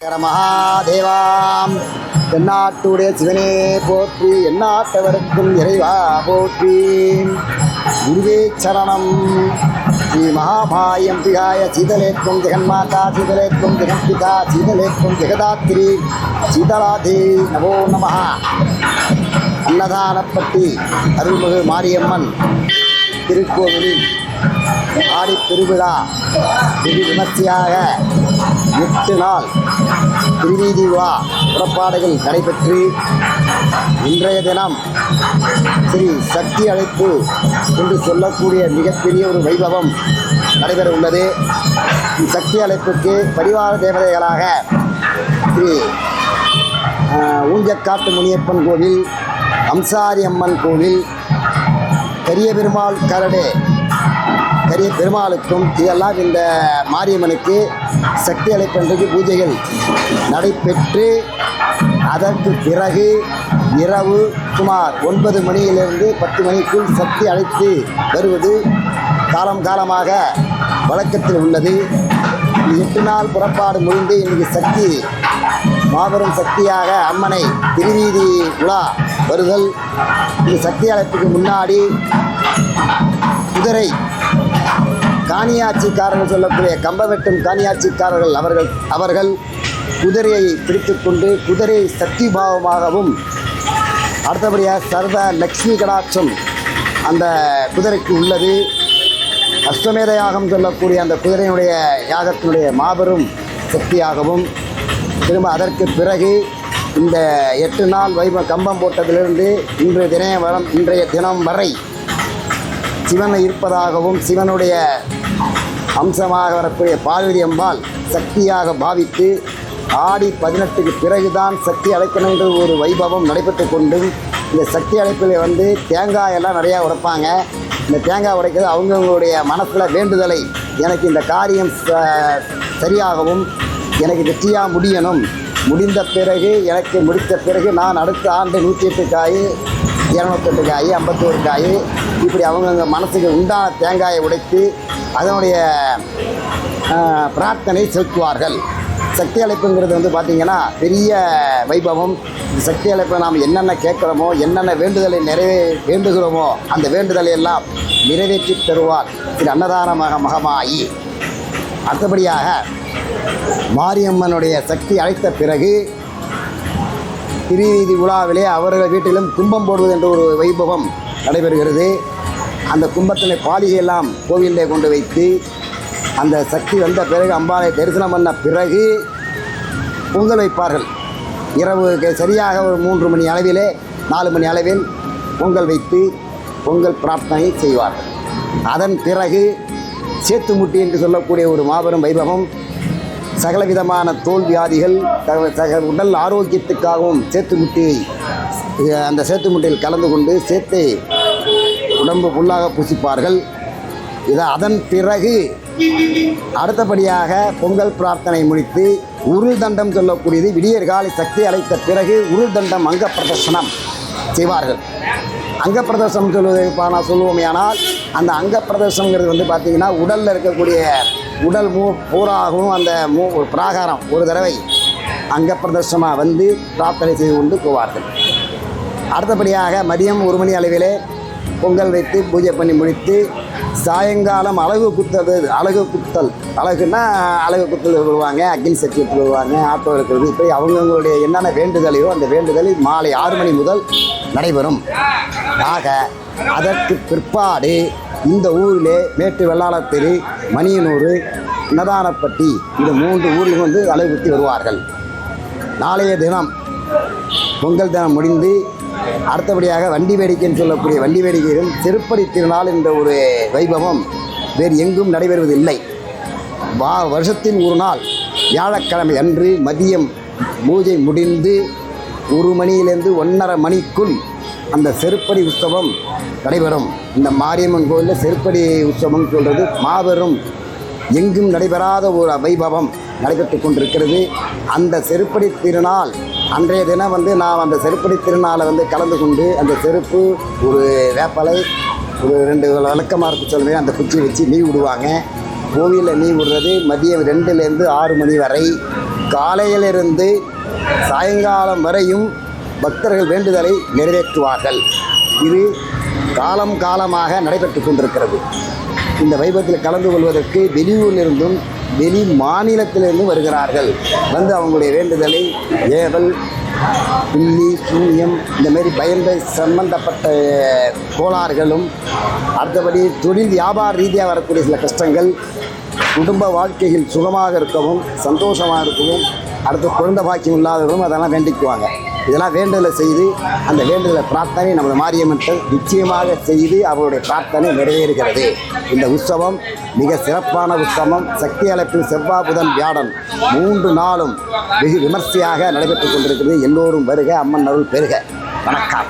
மகாதேவாம். தென்னாட்டுடைய சிவனே போற்றி எந்நாட்டவருக்கும் இறைவா போற்றி. குருவே சரணம். ஸ்ரீ மகாபாயம் பிகாய சீதலேக்கும் ஜெகன்மாதா சீதலேக்கும் ஜெகன்பிதா சீதலேக்கும் ஜெகதாத்திரி சீதலாதே நமோ நம. அன்னதானப்பட்டி அருள்மிகு மாரியம்மன் திருக்கோவிலில் ஆடி திருவிழா வெகு விமர்சையாக எட்டு நாள் திருவீதி விழா புறப்பாடுகள் நடைபெற்று இன்றைய தினம் ஸ்ரீ சக்தி அழைப்பு என்று சொல்லக்கூடிய மிகப்பெரிய ஒரு வைபவம் நடைபெற உள்ளது சக்தி அழைப்புக்கு பரிவார தேவதைகளாக ஸ்ரீ ஊஞ்சக்காட்டு முனியப்பன் கோவில் அம்சாரி அம்மன் கோவில் பெரிய பெருமாள் கரடே பெருமாளுக்கும் இதெல்லாம் இந்த மாரியம்மனுக்கு சக்தி அழைப்பன்றைக்கு பூஜைகள் நடைபெற்று அதற்கு பிறகு இரவு சுமார் ஒன்பது மணியிலிருந்து பத்து மணிக்குள் சக்தி அழைத்து வருவது காலம் காலமாக வழக்கத்தில் உள்ளது. எட்டு நாள் புறப்பாடு முடிந்து இன்றைக்கு சக்தி மாபெரும் சக்தியாக அம்மனை திருவீதி உலா வருதல். இந்த சக்தி அழைப்புக்கு முன்னாடி குதிரை காணியாட்சிக்காரர்கள் சொல்லக்கூடிய கம்ப வெட்டும் காணியாட்சிக்காரர்கள் அவர்கள் அவர்கள் குதிரையை பிடித்துக்கொண்டு குதிரை சக்தி பாவமாகவும் அடுத்தபடியாக சர்வ லக்ஷ்மி கடாட்சம் அந்த குதிரைக்கு உள்ளது. அஸ்வமேத யாகம் சொல்லக்கூடிய அந்த குதிரையினுடைய யாகத்தினுடைய மாபெரும் சக்தியாகவும் திரும்ப அதற்கு பிறகு இந்த எட்டு நாள் வைப கம்பம் போட்டதிலிருந்து இன்று தினம் வரம் இன்றைய தினம் வரை சிவன் இருப்பதாகவும் சிவனுடைய அம்சமாக வரக்கூடிய பார்வதி அம்பாள் சக்தியாக பாவித்து ஆடி பதினெட்டுக்கு பிறகுதான் சக்தி அழைக்கணும் ஒரு வைபவம் நடைபெற்று கொண்டும் இந்த சக்தி அழைப்பில் வந்து தேங்காய் எல்லாம் நிறையா உடைப்பாங்க. இந்த தேங்காய் உடைக்கிறது அவங்கவுங்களுடைய மனசில் வேண்டுதலை எனக்கு இந்த காரியம் சரியாகவும் எனக்கு வெற்றியாக முடியணும். முடிந்த பிறகு எனக்கு முடித்த பிறகு நான் அடுத்த ஆண்டு நூற்றி எட்டு காய் இரநூத்தெட்டு காய் ஐம்பத்தோரு காய் இப்படி அவங்கவுங்க மனசுக்கு உண்டான தேங்காயை உடைத்து அதனுடைய பிரார்த்தனை செலுத்துவார்கள். சக்தி அழைப்புங்கிறது வந்து பார்த்திங்கன்னா பெரிய வைபவம். இந்த சக்தி அழைப்பை நாம் என்னென்ன கேட்குறோமோ என்னென்ன வேண்டுதலை நிறைவே வேண்டுகிறோமோ அந்த வேண்டுதலை எல்லாம் நிறைவேற்றி தருவார். திரு அன்னதான மக மகமாயி. அடுத்தபடியாக மாரியம்மனுடைய சக்தி அழைத்த பிறகு திருவீதி உலாவிலே அவர்கள் வீட்டிலும் கும்பம் போடுவது என்ற ஒரு வைபவம் நடைபெறுகிறது. அந்த கும்பத்தினை பாலிகையெல்லாம் கோவிலே கொண்டு வைத்து அந்த சக்தி வந்த பிறகு அம்பாளை தரிசனம் பண்ண பிறகு பொங்கல் வைப்பார்கள். இரவு சரியாக ஒரு மூன்று மணி அளவிலே நாலு மணி அளவில் பொங்கல் வைத்து பொங்கல் பிரார்த்தனை செய்வார்கள். அதன் பிறகு சேத்துமுட்டி என்று சொல்லக்கூடிய ஒரு மாபெரும் வைபவம் சகல விதமான தோல் வியாதிகள் தக- சக உடல் ஆரோக்கியத்துக்காகவும் சேத்துமுட்டியை அஹ், அந்த சேத்துமுட்டியில் கலந்து கொண்டு சேத்தை உடம்பு ஃபுல்லாக பூசிப்பார்கள். இது அதன் பிறகு அடுத்தபடியாக பொங்கல் பிரார்த்தனை முடித்து உருள் தண்டம் சொல்லக்கூடியது விடியற் காலை சக்தி அழைத்த பிறகு உருள் தண்டம் அங்க பிரதர்சனம் செய்வார்கள். அங்க பிரதர்சனம் சொல்வது நான் சொல்லுவோமே ஆனால் அந்த அங்க பிரதர்சனங்கிறது வந்து பார்த்திங்கன்னா உடலில் இருக்கக்கூடிய உடல் மூ பூராகவும் அந்த மூ ஒரு பிராகாரம் ஒரு தடவை அங்க பிரதர்சனமாக வந்து பிரார்த்தனை செய்து கொண்டு போவார்கள். அடுத்தபடியாக மதியம் ஒரு மணி அளவிலே பொங்கல் வைத்து பூஜை பண்ணி முடித்து சாயங்காலம் அழகு குத்தது அழகு குத்தல் அழகுன்னா அழகு குத்தல் வருவாங்க அக்னி சக்தி வருவாங்க ஆட்டோ இருக்கிறது. இப்படி அவங்கவுங்களுடைய என்னென்ன வேண்டுதலையோ அந்த வேண்டுதல் மாலை ஆறு மணி முதல் நடைபெறும். ஆக அதற்கு பிற்பாடு இந்த ஊரிலே மேட்டு வெள்ளாளத்தெரு மணியனூர் நதானப்பட்டி இந்த மூன்று ஊரில் வந்து அழகு குத்தி வருவார்கள். நாளைய தினம் பொங்கல் தினம் முடிந்து அடுத்தபடியாக வண்டி வேடிக்கைன்னு சொல்லக்கூடிய வண்டி வேடிக்கையிலும் திருப்பதி திருநாள் என்ற ஒரு வைபவம் வேறு எங்கும் நடைபெறுவதில்லை. வா வருஷத்தின் ஒரு நாள் வியாழக்கிழமை அன்று மதியம் பூஜை முடிந்து ஒரு மணியிலிருந்து ஒன்றரை மணிக்குள் அந்த செருப்படி உற்சவம் நடைபெறும். இந்த மாரியம்மன் கோயிலில் செருப்படி உற்சவம் சொல்கிறது மாபெரும் எங்கும் நடைபெறாத ஒரு வைபவம் நடைபெற்று கொண்டிருக்கிறது. அந்த செருப்படி திருநாள் அன்றைய தினம் வந்து நாம் அந்த செருப்படி திருநாளை வந்து கலந்து கொண்டு அந்த செருப்பு ஒரு வேப்பலை ஒரு ரெண்டு விளக்கமாக சொல்லுவேன் அந்த குச்சி வச்சு நீ விடுவாங்க. கோவிலில் நீ விடுறது மதியம் ரெண்டுலேருந்து ஆறு மணி வரை. காலையிலிருந்து சாயங்காலம் வரையும் பக்தர்கள் வேண்டுதலை நிறைவேற்றுவார்கள். இது காலம் காலமாக நடைபெற்று கொண்டிருக்கிறது. இந்த வைபத்தில் கலந்து கொள்வதற்கு வெளியூரிலிருந்தும் வெளி மாநிலத்திலிருந்தும் வருகிறார்கள். வந்து அவங்களுடைய வேண்டுதலை ஏவல் பில்லி சூன்யம் இந்தமாரி பயந்த சம்பந்தப்பட்ட கோளாறுகளும் அடுத்தபடி தொழில் வியாபார ரீதியாக வரக்கூடிய சில கஷ்டங்கள் குடும்ப வாழ்க்கையில் சுகமாக இருக்கவும் சந்தோஷமாக இருக்கவும் அடுத்து குழந்தை பாக்கியம் இல்லாதவர்களும் அதெல்லாம் வேண்டிக்குவாங்க. இதெல்லாம் வேண்டுதலை செய்து அந்த வேண்டுதலை பிரார்த்தனை நமது மாரியம்மன் நிச்சயமாக செய்து அவருடைய பிரார்த்தனை நிறைவேறுகிறது. இந்த உற்சவம் மிக சிறப்பான உற்சவம். சக்தி அழைப்பில் செவ்வாய் புதன் வியாழன் மூன்று நாளும் வெகு விமர்சையாக நடைபெற்றுக் கொண்டிருக்கிறது. எல்லோரும் வருக அம்மன் அருள் பெருக. வணக்கம்.